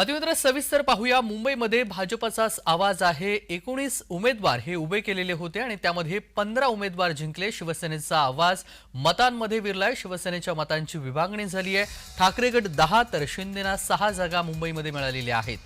अतिमित्र सविस्तर पाहूया. मुंबईमध्ये भाजपचाच आवाज आहे. एकोणीस उमेदवार हे उभे केलेले होते आणि त्यामध्ये पंधरा उमेदवार जिंकले. शिवसेनेचा आवाज मतांमध्ये विरलाय. शिवसेनेच्या मतांची विभागणी झाली आहे. ठाकरे गट दहा तर शिंदेना सहा जागा मुंबईमध्ये मिळालेल्या आहेत.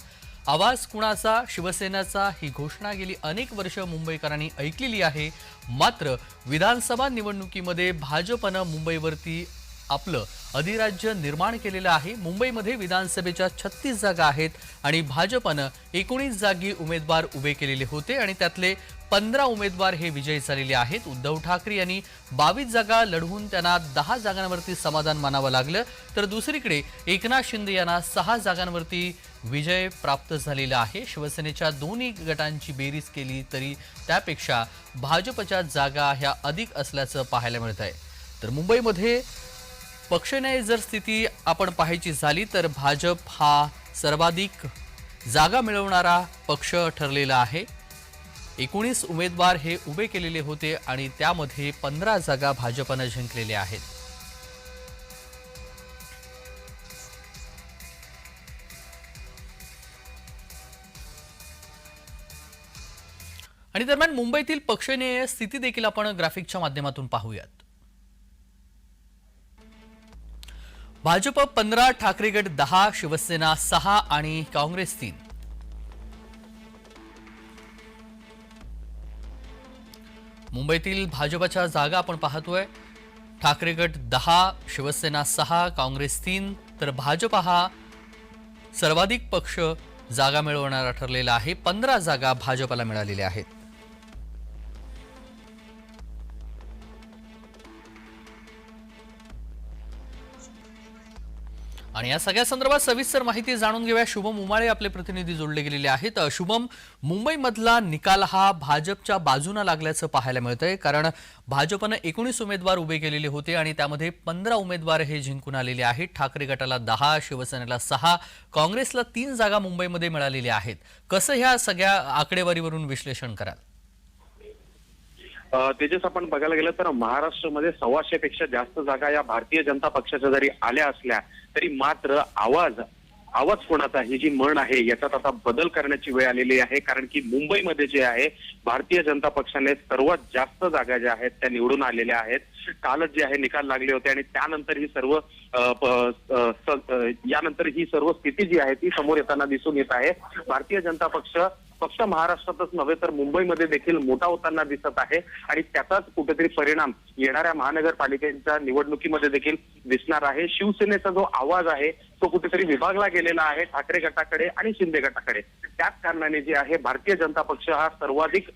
आवाज कुणाचा? शिवसेनेचा ही घोषणा गेली अनेक वर्ष मुंबईकरांनी ऐकलेली आहे. मात्र विधानसभा निवडणुकीमध्ये भाजपनं मुंबईवरती आपलं अधिराज्य निर्माण केलेलं आहे. मुंबईमध्ये विधानसभेच्या छत्तीस जागा आहेत आणि भाजपनं एकोणीस जागी उमेदवार उभे केलेले होते आणि त्यातले पंधरा उमेदवार हे विजयी झालेले आहेत. उद्धव ठाकरे यांनी बावीस जागा लढवून त्यांना दहा जागांवरती समाधान मानावं लागलं. तर दुसरीकडे एकनाथ शिंदे यांना सहा जागांवरती विजय प्राप्त झालेला आहे. शिवसेनेच्या दोन्ही गटांची बेरीज केली तरी त्यापेक्षा भाजपच्या जागा ह्या अधिक असल्याचं पाहायला मिळत आहे तर मुंबईमध्ये पक्षाने जर स्थिती आपण पाहायची झाली तर भाजप हा सर्वाधिक जागा मिळवणारा पक्ष ठरलेला आहे. एकोणीस उमेदवार हे उभे केलेले होते आणि त्यामध्ये पंधरा जागा भाजपनं जिंकलेल्या आहेत. आणि दरम्यान मुंबईतील पक्षनेय स्थिती देखील आपण ग्राफिकच्या माध्यमातून पाहूयात. भाजप पंधरा ठाकरे गट दहा शिवसेना सहा आणि काँग्रेस तीन. मुंबईतील भाजपच्या जागा आपण पाहतोय. ठाकरे गट दहा शिवसेना सहा काँग्रेस तीन. तर भाजप हा सर्वाधिक पक्ष जागा मिळवणारा ठरलेला आहे. पंधरा जागा भाजपला मिळालेल्या आहेत. आणि या सगळ्या संदर्भात सविस्तर माहिती जाणून घेऊया. शुभम उमाळे आपले प्रतिनिधी जोडले गेलेले आहेत. शुभम मुंबईमधला निकाल हा भाजपच्या बाजूनं लागल्याचं पाहायला मिळतंय. कारण भाजपनं एकोणीस उमेदवार उभे केलेले होते आणि त्यामध्ये पंधरा उमेदवार हे जिंकून आलेले आहेत. ठाकरे गटाला दहा शिवसेनेला सहा काँग्रेसला तीन जागा मुंबईमध्ये मिळालेल्या आहेत. कसं ह्या सगळ्या आकडेवारीवरून विश्लेषण कराल? तेजस आपण बघायला गेलं तर महाराष्ट्रामध्ये सव्वाशे पेक्षा जास्त जागा या भारतीय जनता पक्षाच्या जरी आल्या असल्या तरी मात्र आवाज आवाज कोणाचा? ही जी म्हण आहे याच्यात आता बदल करण्याची वेळ आलेली आहे. कारण की मुंबईमध्ये जे आहे भारतीय जनता पक्षाने सर्वात जास्त जागा ज्या आहेत त्या निवडून आलेल्या आहेत. कालच जे आहे निकाल लागले होते आणि त्यानंतर ही सर्व यानंतर ही सर्व स्थिती जी आहे ती समोर येताना दिसून येत आहे. भारतीय जनता पक्ष फक्त महाराष्ट्रातच नव्हे तर मुंबईमध्ये देखील मोठा होताना दिसत आहे. आणि त्याचाच कुठेतरी परिणाम येणाऱ्या महानगरपालिकेच्या निवडणुकीमध्ये देखील दिसणार आहे. शिवसेनेचा जो आवाज आहे तो कुठेतरी विभागला गेलेला आहे ठाकरे गटाकडे आणि शिंदे गटाकडे. त्याच कारणाने जे आहे भारतीय जनता पक्ष हा सर्वाधिक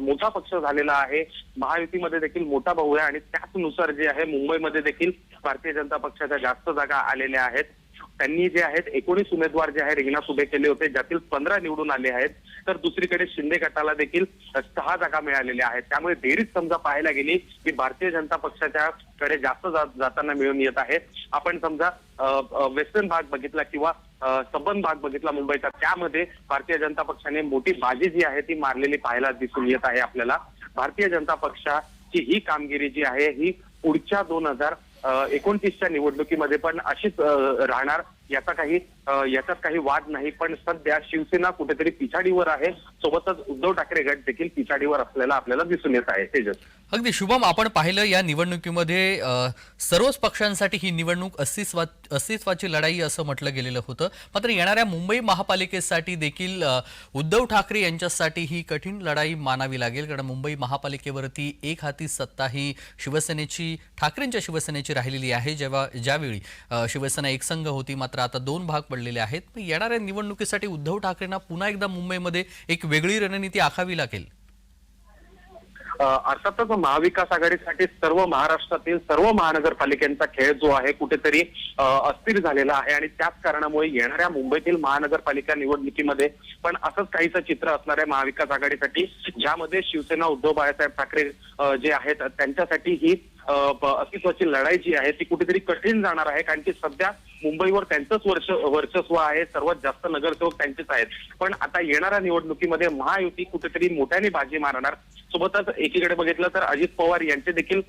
मोठा पक्ष झालेला आहे. महायुतीमध्ये देखील मोठा भाऊ आहे आणि त्याचनुसार जे आहे मुंबईमध्ये देखील भारतीय जनता पक्षाच्या जास्त जागा आलेल्या आहेत. त्यांनी जे आहेत एकोणीस उमेदवार जे आहे रिंगणात उभे केले होते ज्यातील पंधरा निवडून आले आहेत. तर दुसरीकडे शिंदे गटाला देखील सहा जागा मिळालेल्या आहेत. त्यामुळे बेरीज समजा पाहायला गेली की भारतीय जनता पक्षाच्या कडे जास्त जाताना मिळून येत आहे. आपण समजा वेस्टर्न भाग बघितला किंवा सबन भाग बघितला मुंबईचा त्यामध्ये भारतीय जनता पक्षाने मोठी बाजी जी आहे ती मारलेली पाहायला दिसून येत आहे आपल्याला. भारतीय जनता पक्षाची ही कामगिरी जी आहे ही पुढच्या दोन हजार एकोणतीसच्या निवडणुकीमध्ये पण अशीच राहणार याचा काही याच्यात काही वाद नाही पण सध्या शिवसेना कुठेतरी पिछाडीवर आहे. सोबतच उद्धव ठाकरे गट देखील पिछाडीवर असलेला आपल्याला दिसून येत आहे. तेजस. अगदी शुभम आपण पाहिलं या निवडणुकीमध्ये सर्वच पक्षांसाठी ही निवडणूक अस्तित्वाची लढाई असं म्हटलं गेलेलं होतं. मात्र येणाऱ्या मुंबई महापालिकेसाठी देखील उद्धव ठाकरे यांच्यासाठी ही कठीण लढाई मानावी लागेल. कारण मुंबई महापालिकेवरती एक हाती सत्ता ही शिवसेनेची ठाकरेंच्या शिवसेनेची राहिलेली आहे. जेव्हा ज्यावेळी शिवसेना एकसंघ होती मात्र आता दोन भाग पडलेले आहेत. मग येणाऱ्या निवडणुकीसाठी उद्धव ठाकरेंना पुन्हा एकदा मुंबईमध्ये एक वेगळी रणनीती आखावी लागेल. अर्थातच महाविकास आघाडीसाठी सर्व महाराष्ट्रातील सर्व महानगरपालिकांचा खेळ जो आहे कुठेतरी अस्थिर झालेला आहे आणि त्याच कारणामुळे येणाऱ्या मुंबईतील महानगरपालिका निवडणुकीमध्ये पण असंच काहीच चित्र असणार आहे महाविकास आघाडीसाठी ज्यामध्ये शिवसेना उद्धव बाळासाहेब ठाकरे जे आहेत त्यांच्यासाठी ही अस्तित्वाची लढाई जी आहे ती कुठेतरी कठीण जाणार आहे. कारण की सध्या मुंबईवर त्यांचंच वर्ष वर्चस्व आहे. सर्वात जास्त नगरसेवक त्यांचेच आहेत. पण आता येणाऱ्या निवडणुकीमध्ये महायुती कुठेतरी मोठ्याने बाजी मारणार. सोबतच एकीकडे बघितलं तर अजित पवार यांचे देखील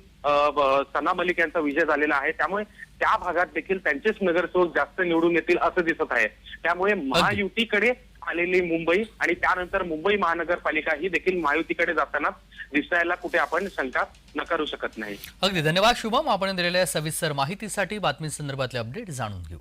सना मलिक यांचा विजय झालेला आहे. त्यामुळे त्या भागात देखील त्यांचेच नगरसेवक जास्त निवडून येतील असं दिसत आहे. त्यामुळे महायुतीकडे आलेली मुंबई आणि त्यानंतर मुंबई महानगरपालिका ही देखील महायुतीकडे जाताना दिसायला कुठे आपण शंका नकारू शकत नाही. अगदी धन्यवाद शुभम. आपण दिलेल्या सविस्तर माहितीसाठी बातमी संदर्भातले अपडेट जाणून घेऊ.